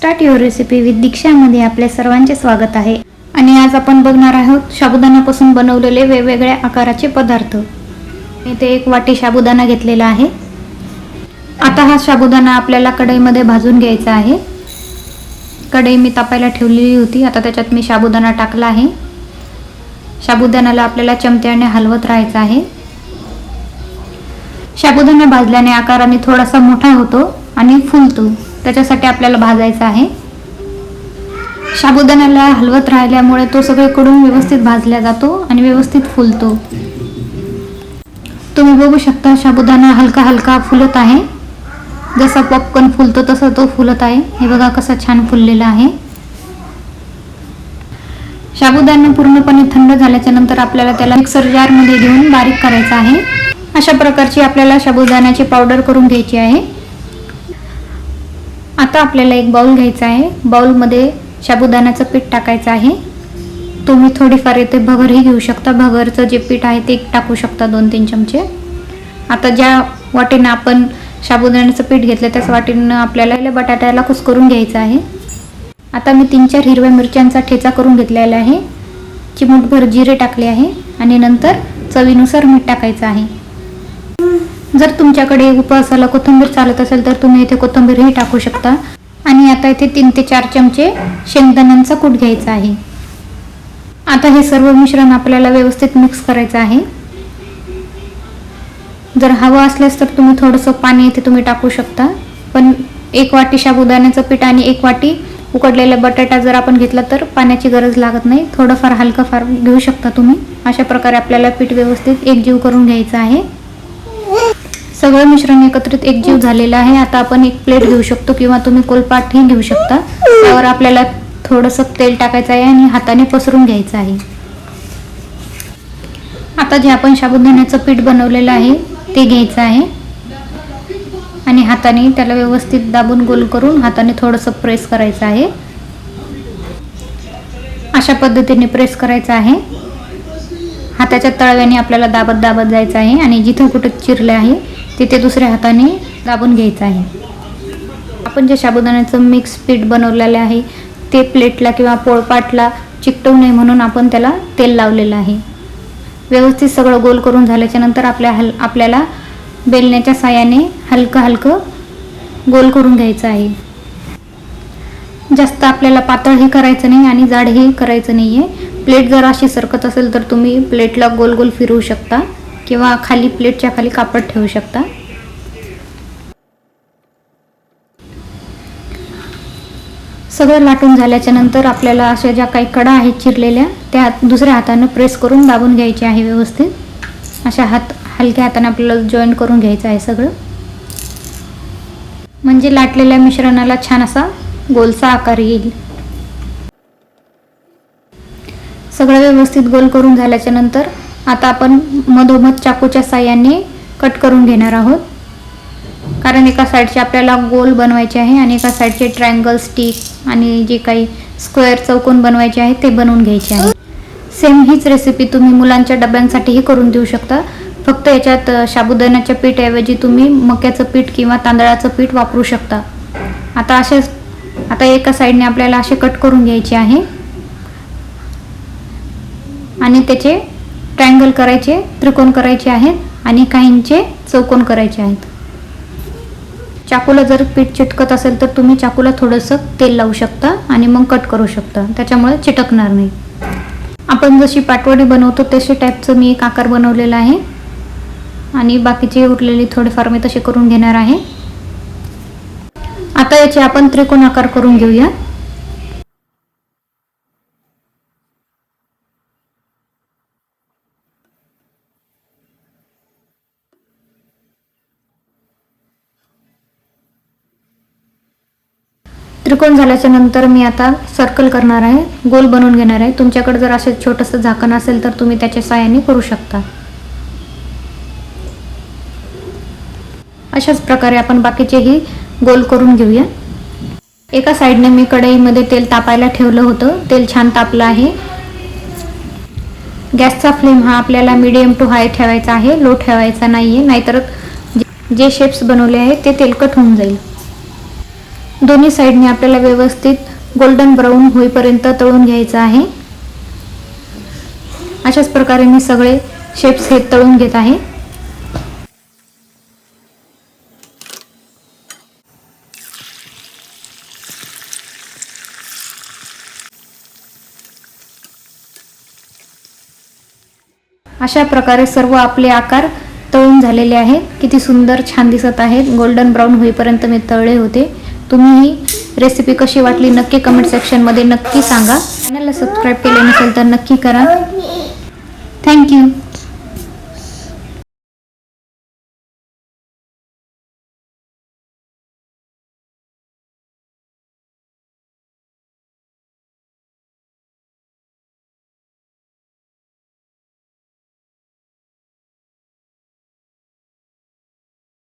Start your recipe with दीक्षामध्ये आपल्या सर्वांचे स्वागत आहे. आणि आज आपण बघणार आहोत साबुदाण्यापासून बनवलेले वेगवेगळ्या आकाराचे पदार्थ. इथे एक वाटी साबुदाणा घेतलेला आहे. आता हा साबुदाणा आपल्याला कढईमध्ये भाजून घ्यायचा आहे. कढई मी तापायला ठेवलेली होती. आता त्याच्यात मी साबुदाणा टाकला आहे. साबुदाण्याला आपल्याला चमत्याने हलवत राहायचं आहे. साबुदाणा भाजल्याने आकाराने थोडासा मोठा होतो आणि फुलतो. त्याच्यासाठी आपल्याला भाजायचा आहे. साबुदाण्याला हलवत राहिल्यामुळे तो सगळीकडून व्यवस्थित भाजला जातो आणि व्यवस्थित फुलतो. तुम्ही बघू शकता साबुदाणा हलका हलका फुलत आहे. जसा पॉपकॉर्न फुलतो तसा तो फुलत आहे. हे बघा कसा छान फुललेला आहे. साबुदाणा पूर्णपणे थंड झाल्याच्यानंतर आपल्याला त्याला मिक्सर जारमध्ये घेऊन बारीक करायचा आहे. अशा प्रकारची आपल्याला साबुदाण्याची पावडर करून घ्यायची आहे. आता आपल्याला एक बाउल घ्यायचा आहे. बाउलमध्ये साबुदाण्याचं पीठ टाकायचं आहे. तुम्ही थोडीफार येथे भगरही घेऊ शकता. भगरचं जे पीठ आहे ते टाकू शकता दोन तीन चमचे. आता ज्या वाटेनं आपण साबुदाण्याचं पीठ घेतलं त्याच वाटेनं आपल्याला बटाट्याला कुसकरून घ्यायचं आहे. आता मी तीन चार हिरव्या मिरच्यांचा ठेचा करून घेतलेला आहे. चिमूटभर जिरे टाकले आहे. आणि नंतर चवीनुसार मीठ टाकायचं आहे. जर तुमच्याकडे उपवासाला कोथिंबीर चालत असेल तर तुम्ही इथे कोथिंबीरही टाकू शकता. आणि आता इथे तीन ते चार चमचे शेंगदाण्यांचा कूट घ्यायचा आहे. आता हे सर्व मिश्रण आपल्याला व्यवस्थित मिक्स करायचं आहे. जर हवं असल्यास तर तुम्ही थोडंसं पाणी इथे तुम्ही टाकू शकता. पण एक वाटी साबुदाण्याचं पीठ आणि एक वाटी उकडलेला बटाटा जर आपण घेतला तर पाण्याची गरज लागत नाही. थोडंफार हलकं फार घेऊ शकता तुम्ही. अशा प्रकारे आपल्याला पीठ व्यवस्थित एकजीव करून घ्यायचं आहे. सगळं मिश्रण एकत्रित एकजीव झालेलं आहे. आता आपण एक प्लेट घेऊ शकतो किंवा तुम्ही कोलपाटही घेऊ शकता. त्यावर आपल्याला थोडंसं तेल टाकायचं आहे आणि हाताने पसरून घ्यायचं आहे. आता जे आपण साबुदाण्याचं पीठ बनवलेलं आहे ते घ्यायचं आहे. आणि हाताने त्याला व्यवस्थित दाबून गोल करून हाताने थोडंसं प्रेस करायचं आहे. अशा पद्धतीने प्रेस करायचं आहे. हाताच्या तळव्याने आपल्याला दाबत दाबत जायचं आहे आणि जिथं कुठं चिरलं आहे तिथे दुसऱ्या हाताने दाबून घ्यायचं आहे. आपण जे साबुदाण्याचं मिक्स पीठ बनवलेलं आहे ते प्लेटला किंवा पोळपाटला चिकटवू नये म्हणून आपण त्याला तेल लावलेलं आहे. व्यवस्थित सगळं गोल करून झाल्याच्यानंतर आपल्या हल आपल्याला बेलण्याच्या साह्याने हलकं हलकं गोल करून घ्यायचं आहे. जास्त आपल्याला पातळही करायचं नाही आणि जाडही करायचं नाही आहे प्लेट जर अशी सरकत असेल तर तुम्ही प्लेटला गोल गोल फिरवू शकता. किंवा खाली प्लेटच्या खाली कापड ठेवू शकता. सगळं लाटून झाल्याच्यानंतर आपल्याला अशा ज्या काही कडा आहेत चिरलेल्या त्या दुसऱ्या हातानं प्रेस करून दाबून घ्यायचे आहे व्यवस्थित. अशा हात हलक्या हाताने आपल्याला जॉईन करून घ्यायचं आहे सगळं. म्हणजे लाटलेल्या मिश्रणाला छान असा गोलसा आकार येईल. सगळं व्यवस्थित गोल करून झाल्याच्यानंतर आता आपण मधोमध चाकूच्या साह्याने कट करून घेणार आहोत. कारण एका साईडचे आपल्याला गोल बनवायचे आहे आणि एका साईडचे ट्रायंगल स्टिक आणि जे काही स्क्वेअर चौकोन बनवायचे आहे ते बनवून घ्यायचे आहे. सेम हीच रेसिपी तुम्ही मुलांच्या डब्यांसाठीही करून देऊ शकता. फक्त याच्यात साबुदाण्याच्या पीठऐवजी तुम्ही मक्याचं पीठ किंवा तांदळाचं पीठ वापरू शकता. आता असे आता एका साईडने आपल्याला असे कट करून घ्यायचे आहे. आणि त्याचे ट्रायंगल करायचे त्रिकोण करायचे आहेत आणि काहींचे चौकोन करायचे आहेत. चाकूला जर पीठ चिटकत असेल तर तुम्ही चाकूला थोडंसं तेल लावू शकता आणि मग कट करू शकता. त्याच्यामुळे चिटकणार नाही. आपण जशी पाटवडी बनवतो तसे टाईपचं मी एक आकार बनवलेला आहे. आणि बाकीचे उरलेले थोडेफार मी तसे करून घेणार आहे. आता याचे आपण त्रिकोण आकार करून घेऊया. त्रिकोण झाल्याच्यानंतर मी आता सर्कल करणार आहे. गोल बनवून घेणार आहे. तुमच्याकडे जर असे छोटंसं झाकण असेल तर तुम्ही त्याच्या साहाय्याने करू शकता. अशाच प्रकारे आपण बाकीचेही गोल करून घेऊया. एका साईडने मी कढईमध्ये तेल तापायला ठेवलं होतं. तेल छान तापलं आहे. गॅसचा फ्लेम हा आपल्याला मिडियम टू हाय ठेवायचा आहे. लो ठेवायचा नाही आहे नाहीतर जे शेप्स बनवले आहेत ते तेलकट होऊन जाईल. दोन्ही साईडने आपल्याला व्यवस्थित गोल्डन ब्राऊन होईपर्यंत तळून घ्यायचं आहे. अशाच प्रकारे मी सगळे शेप्स हे तळून घेत आहे. अशा प्रकारे सर्व आपले आकार तळून झालेले आहेत. किती सुंदर छान दिसत आहेत. गोल्डन ब्राऊन होईपर्यंत मी तळले होते. तुम्ही ही रेसिपी कशी वाटली नक्की कमेंट सेक्शनमध्ये नक्की सांगा. चॅनलला सबस्क्राईब केले नसेल तर नक्की करा. थँक्यू